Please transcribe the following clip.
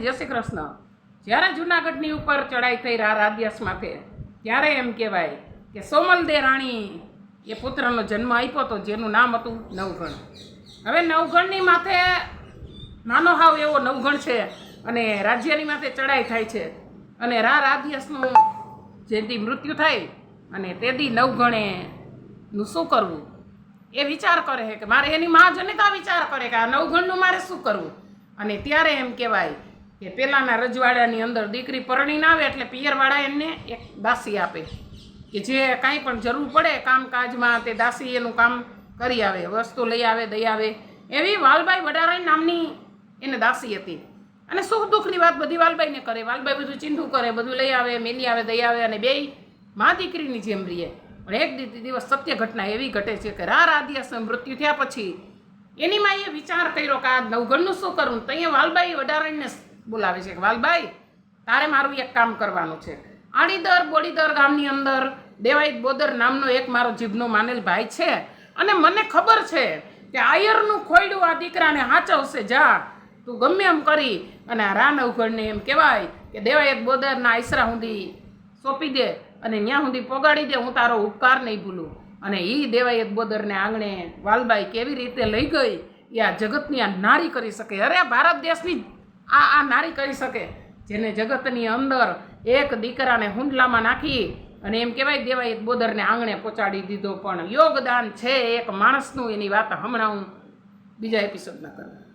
માતાજી જય શ્રી કૃષ્ણ. જ્યારે જુનાગઢની ઉપર ચડાઈ થઈ રાધ્યાસ માથે, ત્યારે એમ કહેવાય કે સોમલદે રાણી એ પુત્રનો જન્મ આપ્યો તો જેનું નામ હતું નવગણ. હવે નવગણની માથે નાનો હાવ એવો નવગણ છે અને રાજ્યની માથે ચડાઈ થાય છે. અને રા રાધ્યસનું જેથી મૃત્યુ થાય અને તેથી નવગણે નું શું કરવું? એ વિચાર કરે છે કે મારે એની મા જનતા વિચાર કરે કે આ નવગણનું મારે શું કરવું? અને ત્યારે એમ કહેવાય કે પહેલાંના રજવાડાની અંદર દીકરી પરણી ના આવે એટલે પિયરવાળા એમને એક દાસી આપે. કે જે કાંઈ પણ જરૂર પડે કામકાજમાં તે દાસી એનું કામ કરી આવે, વસ્તુ લઈ આવે, દઈ આવે. એવી વાલબાઈ વડારાઈ નામની એને દાસી હતી. અને સુખ દુઃખની વાત બધી વાલબાઈને કરે. વાલબાઈ બધું ચિંધું કરે, બધું લઈ આવે, મેલી આવે, દઈ આવે અને બેય મા દીકરીની જેમ રહીએ પણ એક દિવસ સત્ય ઘટના એવી ઘટે છે કે રા રાધ્યાસ મૃત્યુ થયા પછી એની માએ વિચાર કર્યો કે આ નવઘણનું શું કરું? તો અહીંયા વાલબાઈ વડારાઈને બોલાવે છે કે વાલબાઈ તારે મારું એક કામ કરવાનું છે. આડીદર બોડીદર ગામની અંદર દેવાઈ બોદર નામનો એક મારો જીભનો માનેલ ભાઈ છે. અને મને ખબર છે કે આયરનું ખોયડું આ દીકરાને હાચવશે, જા. તું ગમે એમ કરી અને આ રાન નવગણને એમ કહેવાય કે, દેવાયત બોદરના આઈસરા સુધી સોંપી દે અને ત્યાં સુધી પોગાડી દે, હું તારો ઉપકાર નહીં ભૂલું. અને એ દેવાયત બોદરને આંગણે વાલબાઈ કેવી રીતે લઈ ગઈ, એ આ જગતની આ નારી કરી શકે. અરે ભારત દેશની આ આ નારી કરી શકે. જેને જગતની અંદર એક દીકરાને હુંડલામાં નાખી અને એમ કહેવાય દેવાયત બોદરને આંગણે પહોંચાડી દીધો. પણ યોગદાન છે એક માણસનું, એની વાત હમણાં હું બીજા એપિસોડમાં કરું.